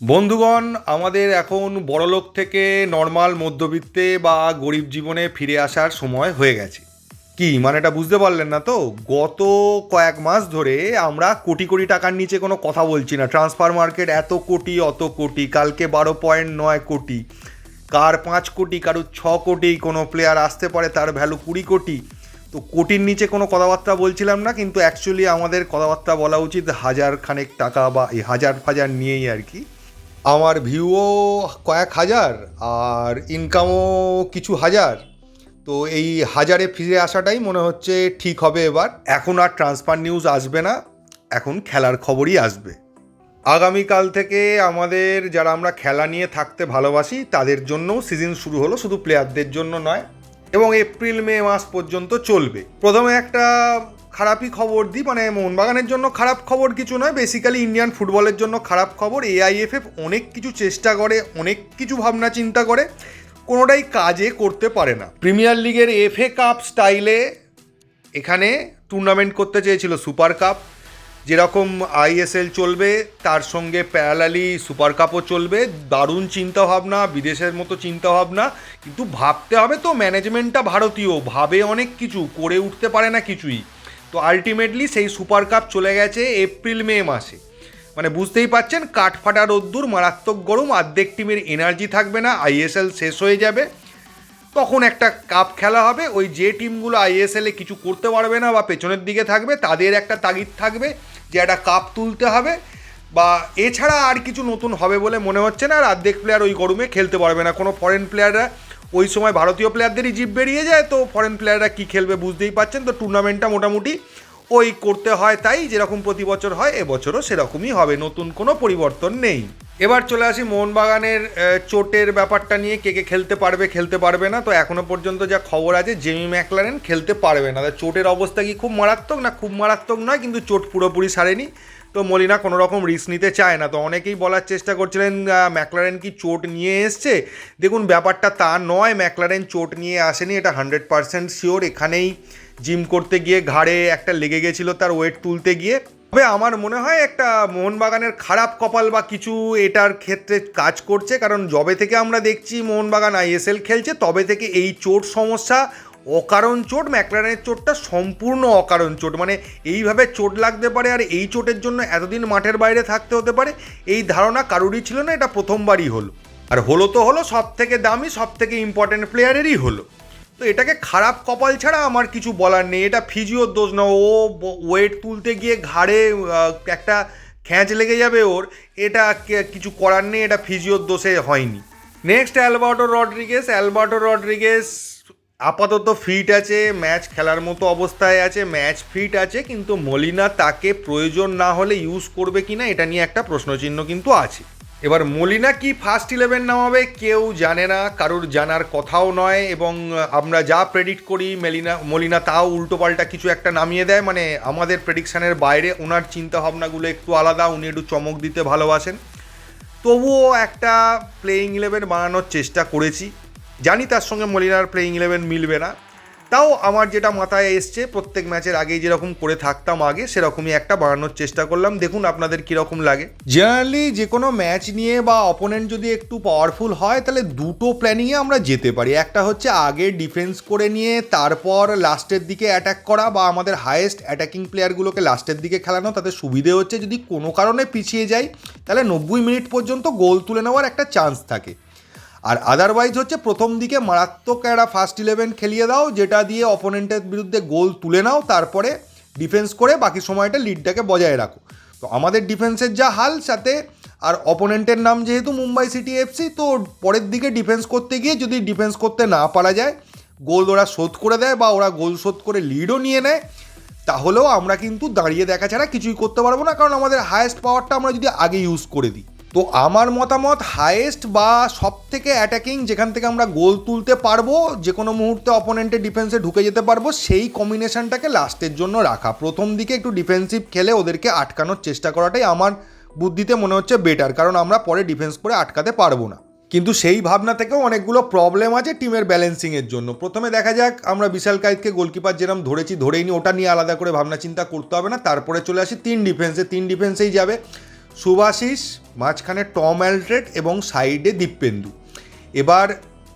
বন্ধুগণ, আমাদের এখন বড়লোক থেকে নর্মাল মধ্যবিত্তে বা গরিব জীবনে ফিরে আসার সময় হয়ে গেছে। কি মানে এটা বুঝতে পারলেন না তো? গত কয়েক মাস ধরে আমরা কোটি কোটি টাকার নিচে কোনো কথা বলছি না। ট্রান্সফার মার্কেট এত কোটি, অত কোটি, কালকে বারো পয়েন্ট নয় কোটি, কার পাঁচ কোটি, কারোর ছ কোটি, কোনো প্লেয়ার আসতে পারে তার ভ্যালু কুড়ি কোটি। তো কোটির নিচে কোনো কথাবার্তা বলছিলাম না, কিন্তু অ্যাকচুয়ালি আমাদের কথাবার্তা বলা উচিত হাজার খানেক টাকা বা এই হাজার ফাজার নিয়েই আর কি। আমার ভিউও কয়েক হাজার আর ইনকামও কিছু হাজার। তো এই হাজারে ফিরে আসাটাই মনে হচ্ছে ঠিক হবে এবার। এখন আর ট্রান্সফার নিউজ আসবে না, এখন খেলার খবরই আসবে। আগামীকাল থেকে আমাদের যারা আমরা খেলা নিয়ে থাকতে ভালোবাসি, তাদের জন্য সিজন শুরু হলো, শুধু প্লেয়ারদের জন্য নয়, এবং এপ্রিল, মে মাস পর্যন্ত চলবে। প্রথমে একটা খারাপই খবর দিই মানে মোহনবাগানের জন্য খারাপ খবর কিছু নয় বেসিক্যালি ইন্ডিয়ান ফুটবলের জন্য খারাপ খবর। এআইএফএফ অনেক কিছু চেষ্টা করে, অনেক কিছু ভাবনা চিন্তা করে, কোনোটাই কাজে করতে পারে না। প্রিমিয়ার লিগের এফএ কাপ স্টাইলে এখানে টুর্নামেন্ট করতে চেয়েছিল সুপার কাপ যেরকম আইএসএল চলবে, তার সঙ্গে প্যারালালি সুপার কাপও চলবে। দারুণ চিন্তাভাবনা, বিদেশের মতো চিন্তাভাবনা, কিন্তু ভাবতে হবে তো ম্যানেজমেন্টটা ভারতীয়, ভাবে অনেক কিছু, করে উঠতে পারে না কিছুই। তো আলটিমেটলি সেই সুপার কাপ চলে গেছে এপ্রিল মে মাসে। মানে বুঝতেই পাচ্ছেন, কাঠফাটা রোদ্দুর, মারাত্মক গরম অর্ধেক টিমের এনার্জি থাকবে না আইএসএল শেষ হয়ে যাবে। তখন একটা কাপ খেলা হবে, ওই যে টিমগুলো আইএসএলে কিছু করতে পারবে না বা পেছনের দিকে থাকবে, তাদের একটা তাগিদ থাকবে যে একটা কাপ তুলতে হবে। বা এছাড়া আর কিছু নতুন হবে বলে মনে হচ্ছে না, আর অর্ধেক প্লেয়ার ওই গরমে খেলতে পারবে না। কোনো ফরেন প্লেয়াররা ওই সময় ভারতীয় প্লেয়ারদেরই জিপ বেরিয়ে যায়, তো ফরেন প্লেয়াররা কী খেলবে বুঝতেই পারছেন। তো টুর্নামেন্টটা মোটামুটি ওই করতে হয় তাই, যেরকম প্রতি বছর হয়, এবছরও সেরকমই হবে, নতুন কোনো পরিবর্তন নেই। এবার চলে আসি মোহনবাগানের চোটের ব্যাপারটা নিয়ে, কে কে খেলতে পারবে খেলতে পারবে না, তো এখনও পর্যন্ত যা খবর আছে, জেমি ম্যাকলারেন খেলতে পারবে না। চোটের অবস্থা কি খুব মারাত্মক? না, খুব মারাত্মক নয়, কিন্তু চোট পুরোপুরি সারেনি। তো মলিনা কোনো রকম রিস্ক নিতে চায় না। তো অনেকেই বলার চেষ্টা করছিলেন ম্যাকলারেন কি চোট নিয়ে এসছে? দেখুন, ব্যাপারটা তা নয় ম্যাকলারেন চোট নিয়ে আসেনি, এটা হান্ড্রেড পার্সেন্ট শিওর এখানেই জিম করতে গিয়ে ঘাড়ে একটা লেগে গেছিল তার ওয়েট তুলতে গিয়ে। তবে আমার মনে হয় একটা মোহনবাগানের খারাপ কপাল বা কিছু এটার ক্ষেত্রে কাজ করছে, কারণ যবে থেকে আমরা দেখছি মোহনবাগান আইএসএল খেলছে, তবে থেকে এই চোট সমস্যা অকারণ চোট, ম্যাকলারেনের চোটটা সম্পূর্ণ অকারণ চোট। মানে এইভাবে চোট লাগতে পারে আর এই চোটের জন্য এতদিন মাঠের বাইরে থাকতে হতে পারে, এই ধারণা কারোরই ছিল না, এটা প্রথমবারই হলো। আর হলো তো হলো সব থেকে দামি সব থেকে ইম্পর্টেন্ট প্লেয়ারেরই হলো। তো এটাকে খারাপ কপাল ছাড়া আমার কিছু বলার নেই। এটা ফিজিওর দোষ না, ও ওয়েট তুলতে গিয়ে ঘাড়ে একটা খ্যাঁচ লেগে যাবে ওর, এটা কিছু করার নেই, এটা ফিজিওর দোষে হয়নি। Next Alberto Rodrigues Alberto Rodrigues আপাতত ফিট আছে ম্যাচ খেলার মতো অবস্থায় আছে ম্যাচ ফিট আছে, কিন্তু মলিনা তাকে প্রয়োজন না হলে ইউজ করবে কিনা এটা নিয়ে একটা প্রশ্নচিহ্ন কিন্তু আছে। এবার মলিনা কি ফার্স্ট ইলেভেন নামাবে কেউ জানে না, কারোর জানার কথাও নয়, এবং আমরা যা প্রেডিক্ট করি, মেলিনা, মলিনা তাও উল্টোপাল্টা কিছু একটা নামিয়ে দেয় মানে আমাদের প্রেডিকশানের বাইরে ওনার চিন্তাভাবনাগুলো একটু আলাদা, উনি একটু চমক দিতে ভালোবাসেন। তবুও একটা প্লেয়িং ইলেভেন বানানোর চেষ্টা করেছি। জানি তার সঙ্গে মলিনার প্লেয়িং ইলেভেন মিলবে না। তাও আমার যেটা মাথায় এসছে, প্রত্যেক ম্যাচের আগেই যেরকম করে থাকতাম আগে, সেরকমই একটা বানানোর চেষ্টা করলাম। দেখুন আপনাদের কীরকম লাগে। জেনারেলি যে কোনো ম্যাচ নিয়ে বা অপোনেন্ট যদি একটু পাওয়ারফুল হয়, তাহলে দুটো প্ল্যানিংয়ে আমরা যেতে পারি। একটা হচ্ছে আগে ডিফেন্স করে নিয়ে, তারপর লাস্টের দিকে অ্যাটাক করা বা আমাদের হায়েস্ট অ্যাটাকিং প্লেয়ারগুলোকে লাস্টের দিকে খেলানো। তাতে সুবিধে হচ্ছে যদি কোনো কারণে পিছিয়ে যাই, তাহলে নব্বই মিনিট পর্যন্ত গোল তুলে নেওয়ার একটা চান্স থাকে। আর আদারওয়াইজ হচ্ছে প্রথম দিকে মারাত্মক একটা ফার্স্ট ইলেভেন খেলিয়ে দাও, যেটা দিয়ে অপোনেন্টের বিরুদ্ধে গোল তুলে নাও, তারপরে ডিফেন্স করে বাকি সময়টা লিডটাকে বজায় রাখো। তো আমাদের ডিফেন্সের যা হাল, সাথে আর অপোনেন্টের নাম যেহেতু মুম্বাই সিটি এফসি, তো পরের দিকে ডিফেন্স করতে গিয়ে যদি ডিফেন্স করতে না পারা যায় গোল ওরা শোধ করে দেয় বা ওরা গোল শোধ করে লিডও নিয়ে নেয়, তাহলেও আমরা কিন্তু দাঁড়িয়ে দেখা ছাড়া কিছুই করতে পারব না, কারণ আমাদের হায়েস্ট পাওয়ারটা আমরা যদি আগে ইউজ করে দিই। তো আমার মতামত হায়েস্ট বা সব থেকে অ্যাটাকিং যেখান থেকে আমরা গোল তুলতে পারব যে কোনো মুহূর্তে অপোনেন্টের ডিফেন্সে ঢুকে যেতে পারব, সেই কম্বিনেশনটাকে লাস্টের জন্য রাখা। প্রথম দিকে একটু ডিফেন্সিভ খেলে ওদেরকে আটকানোর চেষ্টা করাটাই আমার বুদ্ধিতে মনে হচ্ছে বেটার কারণ আমরা পরে ডিফেন্স করে আটকাতে পারব না। কিন্তু সেই ভাবনা থেকেও অনেকগুলো প্রবলেম আছে টিমের ব্যালেন্সিংয়ের জন্য। প্রথমে দেখা যাক, আমরা বিশাল কাইতকে গোলকিপার যেরকম ধরেছি, ধরেই নি, ওটা নিয়ে আলাদা করে ভাবনা চিন্তা করতে হবে না। তারপরে চলে আসি তিন ডিফেন্সে তিন ডিফেন্সেই যাবে। সুভাশিস মাঝখানে টম অ্যালট্রেড এবং সাইডে দীপেন্দু। এবার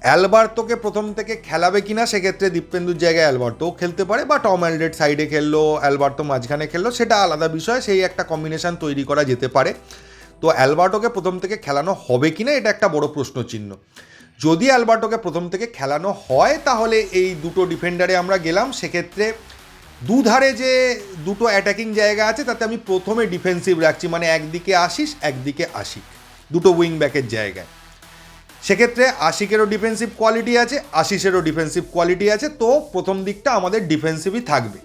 অ্যালবার্তোকে প্রথম থেকে খেলাবে কিনা, সেক্ষেত্রে দীপেন্দুর জায়গায় অ্যালবার্তোও খেলতে পারে বা টম অ্যালড্রেড সাইডে খেললো, অ্যালবার্তো মাঝখানে খেললো, সেটা আলাদা বিষয়, সেই একটা কম্বিনেশন তৈরি করা যেতে পারে। তো অ্যালবার্টোকে প্রথম থেকে খেলানো হবে কিনা, এটা একটা বড় প্রশ্ন চিহ্ন যদি অ্যালবার্টোকে প্রথম থেকে খেলানো হয়, তাহলে এই দুটো ডিফেন্ডারে আমরা গেলাম, সেক্ষেত্রে দুধারে যে দুটো অ্যাটাকিং জায়গা আছে, তাতে আমি প্রথমে ডিফেন্সিভ রাখছি মানে একদিকে আশিস, একদিকে আশিক। দুটো উইং ব্যাকের জায়গায়। সেক্ষেত্রে আশিকেরও ডিফেন্সিভ কোয়ালিটি আছে, আশিসেরও ডিফেন্সিভ কোয়ালিটি আছে, তো প্রথম দিকটা আমাদের ডিফেন্সিভই থাকবে।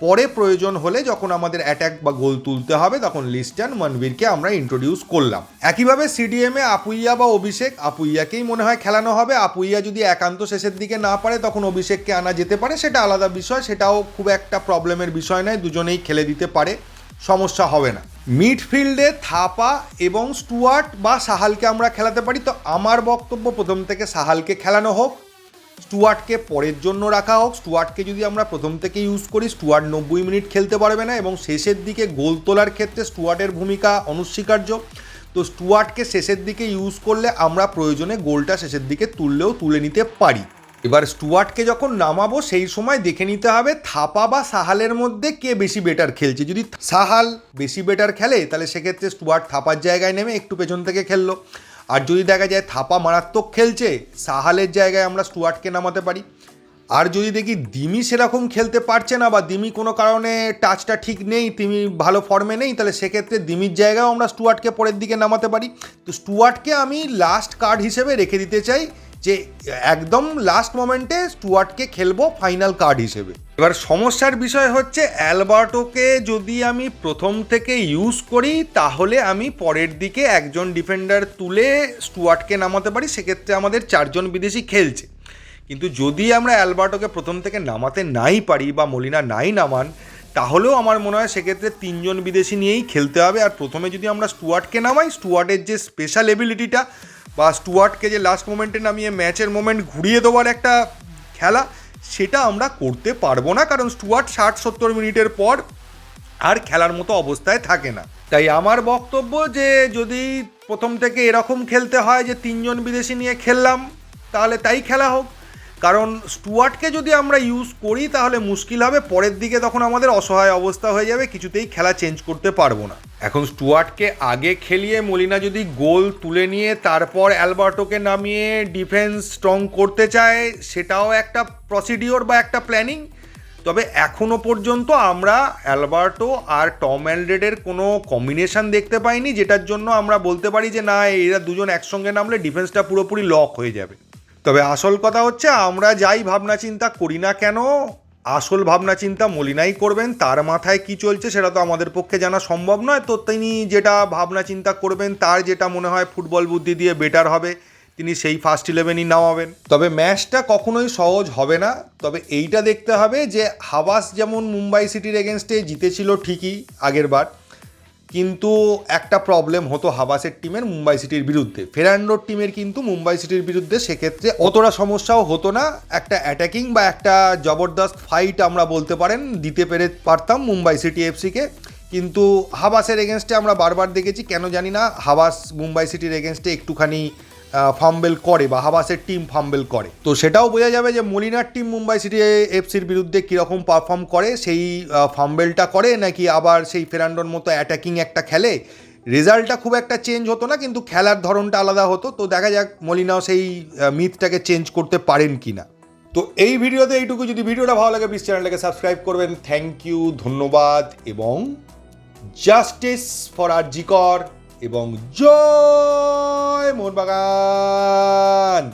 পরে প্রয়োজন হলে যখন আমাদের অ্যাটাক বা গোল তুলতে হবে, তখন লিস্টান মনবীরকে আমরা ইন্ট্রোডিউস করলাম। একইভাবে সিডিএমে আপুইয়া বা অভিষেক, আপুইয়াকেই মনে হয় খেলানো হবে। আপুইয়া যদি একান্ত শেষের দিকে না পারে, তখন অভিষেককে আনা যেতে পারে। সেটা আলাদা বিষয়, সেটাও খুব একটা প্রবলেমের বিষয় নয়, দুজনেই খেলে দিতে পারে, সমস্যা হবে না। মিডফিল্ডে থাপা এবং স্টুয়ার্ট বা সাহালকে আমরা খেলাতে পারি। তো আমার বক্তব্য প্রথম থেকে সাহালকে খেলানো হোক। স্টুয়ার্টকে পরের জন্য রাখা হোক, স্টুয়ার্টকে যদি আমরা প্রথম থেকে ইউজ করি, স্টুয়ার্ট নব্বই মিনিট খেলতে পারবে না এবং শেষের দিকে গোল তোলার ক্ষেত্রে স্টুয়ার্টের ভূমিকা অনস্বীকার্য। তো স্টুয়ার্টকে শেষের দিকে ইউজ করলে আমরা প্রয়োজনে গোলটা শেষের দিকে তুললেও তুলে নিতে পারি। এবার স্টুয়ার্টকে যখন নামাবো, সেই সময় দেখে নিতে হবে থাপা বা সাহালের মধ্যে কে বেশি বেটার খেলছে। যদি সাহাল বেশি বেটার খেলে, তাহলে সেক্ষেত্রে স্টুয়ার্ট থাপার জায়গায় নেমে একটু পেছন থেকে খেললো। আর যদি দেখা যায় থাপা মারাত্মক খেলছে, সাহালের জায়গায় আমরা স্টুয়ার্টকে নামাতে পারি। আর যদি দেখি দিমি সেরকম খেলতে পারছে না বা দিমি কোনো কারণে টাচটা ঠিক নেই, দিমি ভালো ফর্মে নেই, তাহলে সেক্ষেত্রে দিমির জায়গাও আমরা স্টুয়ার্টকে পরের দিকে নামাতে পারি। তো স্টুয়ার্টকে আমি লাস্ট কার্ড হিসেবে রেখে দিতে চাই যে একদম লাস্ট মোমেন্টে স্টুয়ার্টকে খেলব ফাইনাল কার্ড হিসেবে। এবার সমস্যার বিষয় হচ্ছে, অ্যালবার্টোকে যদি আমি প্রথম থেকে ইউজ করি, তাহলে আমি পরের দিকে একজন ডিফেন্ডার তুলে স্টুয়ার্টকে নামাতে পারি, সেক্ষেত্রে আমাদের চারজন বিদেশি খেলছে। কিন্তু যদি আমরা অ্যালবার্টোকে প্রথম থেকে নামাতে নাই পারি বা মলিনা নাই নামান, তাহলেও আমার মনে হয় সেক্ষেত্রে তিনজন বিদেশি নিয়েই খেলতে হবে। আর প্রথমে যদি আমরা স্টুয়ার্টকে নামাই, স্টুয়ার্টের যে স্পেশাল এবিলিটিটা বা স্টুয়ার্টকে যে লাস্ট মোমেন্টে নামিয়ে ম্যাচের মোমেন্ট ঘুরিয়ে দেওয়ার একটা খেলা, সেটা আমরা করতে পারব না, কারণ স্টুয়ার্ট ষাট সত্তর মিনিটের পর আর খেলার মতো অবস্থায় থাকে না। তাই আমার বক্তব্য যে যদি প্রথম থেকে এরকম খেলতে হয় যে তিনজন বিদেশি নিয়ে খেললাম, তাহলে তাই খেলা হোক। কারণ স্টুয়ার্টকে যদি আমরা ইউজ করি, তাহলে মুশকিল হবে। পরের দিকে তখন আমাদের অসহায় অবস্থা হয়ে যাবে, কিছুতেই খেলা চেঞ্জ করতে পারব না। এখন স্টুয়ার্টকে আগে খেলিয়ে মলিনা যদি গোল তুলে নিয়ে তারপর অ্যালবার্টোকে নামিয়ে ডিফেন্স স্ট্রং করতে চায়, সেটাও একটা প্রসিডিওর বা একটা প্ল্যানিং তবে এখনও পর্যন্ত আমরা অ্যালবার্টো আর টম অ্যালডেডের কোনো কম্বিনেশন দেখতে পাইনি, যেটার জন্য আমরা বলতে পারি যে, না, এরা দুজন একসঙ্গে নামলে ডিফেন্সটা পুরোপুরি লক হয়ে যাবে। তবে আসল কথা হচ্ছে, আমরা যাই ভাবনা চিন্তা করি না কেন, আসল ভাবনা চিন্তা মলিনাই করবেন, তার মাথায় কি চলছে সেটা তো আমাদের পক্ষে জানা সম্ভব নয়। তো তিনি যেটা ভাবনা চিন্তা করবেন, তার যেটা মনে হয় ফুটবল বুদ্ধি দিয়ে বেটার হবে, তিনি সেই ফার্স্ট ইলেভেনই নামাবেন। তবে ম্যাচটা কখনোই সহজ হবে না। তবে এইটা দেখতে হবে যে, হাবাস যেমন মুম্বাই সিটির এগেনস্টে জিতেছিল ঠিকই আগের বার। কিন্তু একটা প্রবলেম হতো হাবাসের টিমের মুম্বাই সিটির বিরুদ্ধে। ফেরান্ডোর টিমের কিন্তু মুম্বাই সিটির বিরুদ্ধে সেক্ষেত্রে অতটা সমস্যাও হতো না। একটা অ্যাটাকিং বা একটা জবরদস্ত ফাইট আমরা বলতে পারেন, দিতে পেরে পারতাম মুম্বাই সিটি এফসিকে কিন্তু হাবাসের এগেনস্টে আমরা বারবার দেখেছি, কেন জানি না, হাবাস মুম্বাই সিটির এগেনস্টে একটুখানি ফাম্বেল করে বা হাবাসের টিম ফাম্বেল করে। তো সেটাও বোঝা যাবে যে মলিনার টিম মুম্বাই সিটি এফসির বিরুদ্ধে কীরকম পারফর্ম করে, সেই ফাম্বেলটা করে নাকি আবার সেই ফেরান্ডোর মতো অ্যাটাকিং একটা খেলে? রেজাল্টটা খুব একটা চেঞ্জ হতো না, কিন্তু খেলার ধরনটা আলাদা হতো। তো দেখা যাক মলিনাও সেই মিথটাকে চেঞ্জ করতে পারেন কি না তো এই ভিডিওতে এইটুকু। যদি ভিডিওটা ভালো লাগে প্লিজ চ্যানেলটাকে সাবস্ক্রাইব করবেন। থ্যাংক ইউ ধন্যবাদ, এবং জাস্টিস ফর আর জিকর এবং জয় মোহনবাগান।